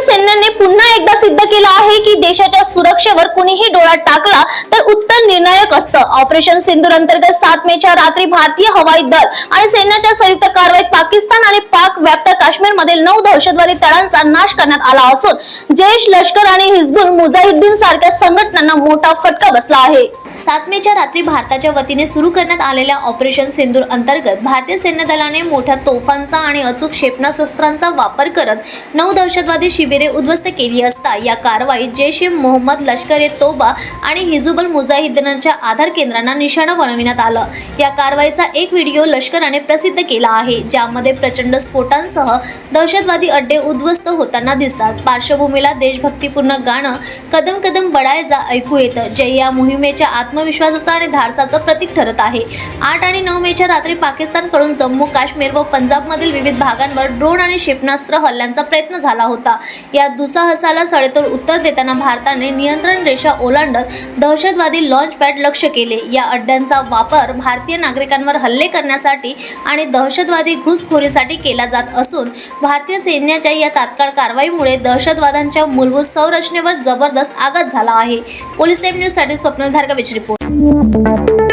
भारतीय सैन्याने पुन्हा एकदा सिद्ध केलं आहे की देशाच्या सुरक्षेवर कुणीही डोळा टाकला तर निर्णायक असतं. ऑपरेशन सिंदूर अंतर्गत सात मे च्या रात्री भारतीय हवाई दल आणि सैन्याच्या संयुक्त कारवाईत पाकिस्तान आणि पाक व्याप्त काश्मीर मधील नऊ दहशतवादी तळांचा नाश करण्यात आला असून जैश लष्कर आणि हिजबुल मुजाहिद्दीन सारख्या संघटनांना मोठा फटका बसला आहे. सात मेच्या रात्री भारताच्या वतीने सुरू करण्यात आलेल्या ऑपरेशन सिंदूर अंतर्गत भारतीय सैन्य दलाने मोठ्या तोफांचा आणि अचूक क्षेपणास्त्रांचा वापर करत नऊ दहशतवादी शिबिरे उद्ध्वस्त केली असता या कारवाईत जैश ए मोहम्मद लष्कर ए तोबा आणि हिजुबल मुजाहिद्दीनच्या आधार केंद्रांना निशाणा बनविण्यात आलं. या कारवाईचा एक व्हिडिओ लष्कराने प्रसिद्ध केला आहे ज्यामध्ये प्रचंड स्फोटांसह दहशतवादी अड्डे उद्ध्वस्त होताना दिसतात. पार्श्वभूमीला देशभक्तीपूर्ण गाणं कदम कदम बडायचा ऐकू येतं. जे या मोहिमेच्या आत्मविश्वासाचं आणि धाडसाचं प्रतीक ठरत आहे. आठ आणि नऊ मेच्या रात्री पाकिस्तानकडून जम्मू काश्मीर व पंजाबमधील विविध भागांवर ड्रोन आणि क्षेपणास्त्र हल्ल्यांचा प्रयत्न झाला होता. या दुसाहसाला सडेतोड उत्तर देताना भारताने नियंत्रण रेषा ओलांडत दहशतवादी लॉन्च पॅड लक्ष केले. या अड्ड्यांचा वापर भारतीय नागरिकांवर हल्ले करण्यासाठी आणि दहशतवादी घुसखोरीसाठी केला जात असून भारतीय सैन्याच्या या तात्काळ कारवाईमुळे दहशतवाद्यांच्या मूलभूत संरचनेवर जबरदस्त आघात झाला आहे. पोलीस टाईम न्यूजसाठी स्वप्नील रिपोर्ट.